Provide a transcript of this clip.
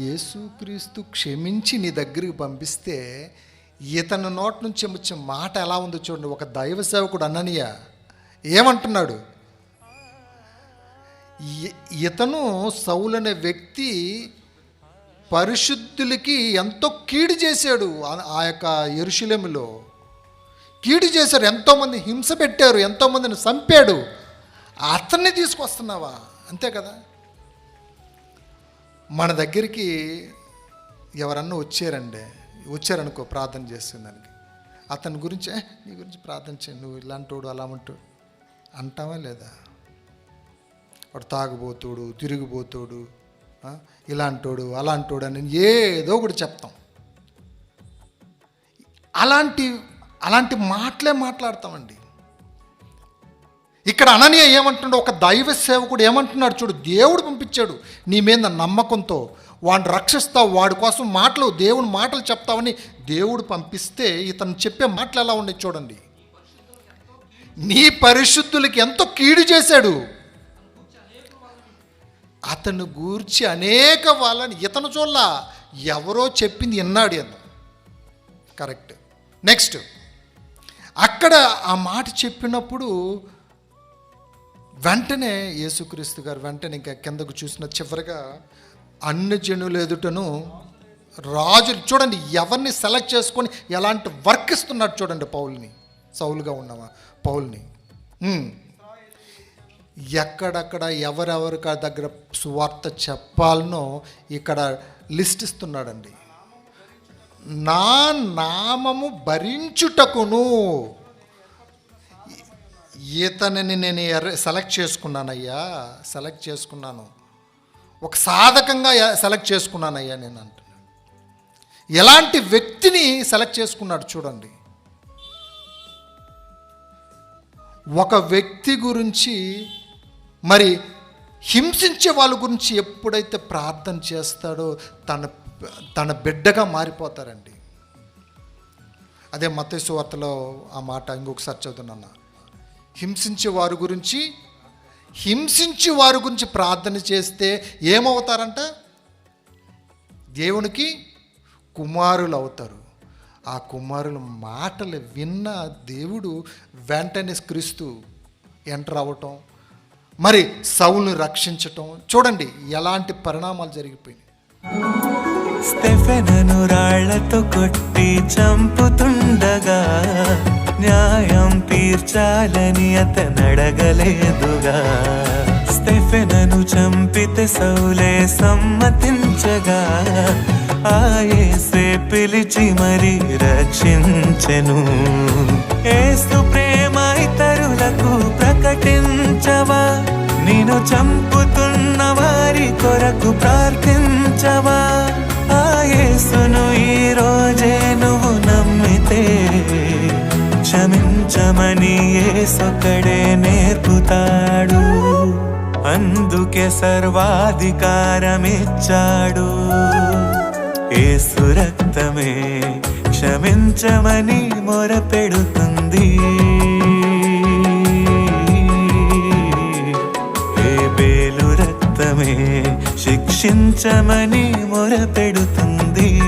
యేసుక్రీస్తు క్షమించి నీ దగ్గరికి పంపిస్తే ఇతని నోటి నుంచి వచ్చే మాట ఎలా ఉందో చూడండి. ఒక దైవ సేవకుడు అన్ననియ ఏమంటున్నాడు? ఇతను సౌలు అనే వ్యక్తి పరిశుద్ధులకి ఎంతో కీడు చేశాడు ఆ- యొక్క ఎరుశులెములో కీడు చేశారు. ఎంతోమంది హింస పెట్టారు. ఎంతోమందిని చంపాడు. అతన్ని తీసుకొస్తున్నావా? అంతే కదా? మన దగ్గరికి ఎవరన్నా వచ్చారండి వచ్చారనుకో ప్రార్థన చేసేదానికి అతని గురించి నీ గురించి ప్రార్థన చేయండి నువ్వు ఇలాంటోడు అలా ఉంటాడు. అంటావా లేదా? వాడు తాగుబోతోడు తిరిగిపోతాడు ఇలాంటోడు అలాంటోడు అని ఏదో ఒకటి చెప్తాం. అలాంటి అలాంటి మాటలే మాట్లాడతామండి. ఇక్కడ అననీయ ఏమంటున్నాడు ఒక దైవ సేవకుడు ఏమంటున్నాడు చూడు దేవుడు పంపించాడు. నీ మీద నమ్మకంతో వాడిని రక్షిస్తావు వాడి కోసం మాటలు దేవుని మాటలు చెప్తావని దేవుడు పంపిస్తే ఇతను చెప్పే మాటలు ఎలా ఉన్నాయి చూడండి. నీ పరిశుద్ధులకి ఎంతో కీడు చేశాడు. అతను గూర్చి అనేక వాళ్ళని ఇతను చూడాల ఎవరో చెప్పింది విన్నాడు అన్న కరెక్ట్. నెక్స్ట్ అక్కడ ఆ మాట చెప్పినప్పుడు వెంటనే యేసుక్రీస్తు గారు వెంటనే ఇంకా కిందకు చూసిన చివరిగా అన్ని జనులు ఎదుటను రాజు చూడండి ఎవరిని సెలెక్ట్ చేసుకొని ఎలాంటి వర్క్ ఇస్తున్నాడు చూడండి పౌల్ని. సౌలుగా ఉన్నవా? పౌల్ని. ఎక్కడక్కడ ఎవరెవరి దగ్గర సువార్త చెప్పాలనో ఇక్కడ లిస్ట్ ఇస్తున్నాడండి. నా నామము భరించుటకును. ఈతని నేను ఎర్ర- సెలెక్ట్ చేసుకున్నానయ్యా సెలెక్ట్ చేసుకున్నాను. ఒక సాధకంగా సెలెక్ట్ చేసుకున్నానయ్యా నేను అంటున్నాను ఎలాంటి వ్యక్తిని సెలెక్ట్ చేసుకున్నాడు చూడండి. ఒక వ్యక్తి గురించి మరి హింసించే వాళ్ళ గురించి ఎప్పుడైతే ప్రార్థన చేస్తాడో తన తన బిడ్డగా మారిపోతారండి. అదే మతేశ్వర్తలో ఆ మాట ఇంకొకసారి చదువుతున్నాను. హింసించే వారి గురించి హింసించే వారి గురించి ప్రార్థన చేస్తే ఏమవుతారంట? దేవునికి కుమారులు అవుతారు ఆ కుమారుల మాటలు విన్న దేవుడు వెంటనే క్రీస్తు ఎంటర్ అవ్వటం మరి సౌల్ని రక్షించటం చూడండి ఎలాంటి పరిణామాలు జరిగిపోయినాయి. స్టెఫెనను రాళ్ళతో కొట్టి చంపుతుండగా తీర్చాలని అతనడగలేదుగా. స్టెఫెనను చంపితే సౌలే సమ్మతించగా. ఆయేసే పిలిచి మరి రక్షించెను. ఏసు ప్రేమ ఇతరులకు ప్రకటించవా? నేను చంపుతున్న వారి కొరకు ప్రార్థించవా? ఆ క్షమించమని ఏసొక్కడే నేర్పుతాడు. అందుకే సర్వాధికారమిచ్చాడు. ఏసు రక్తమే క్షమించమని మొరపెడుతుంది. ఏ బేలు రక్తమే శిక్షించమని మొరపెడుతుంది.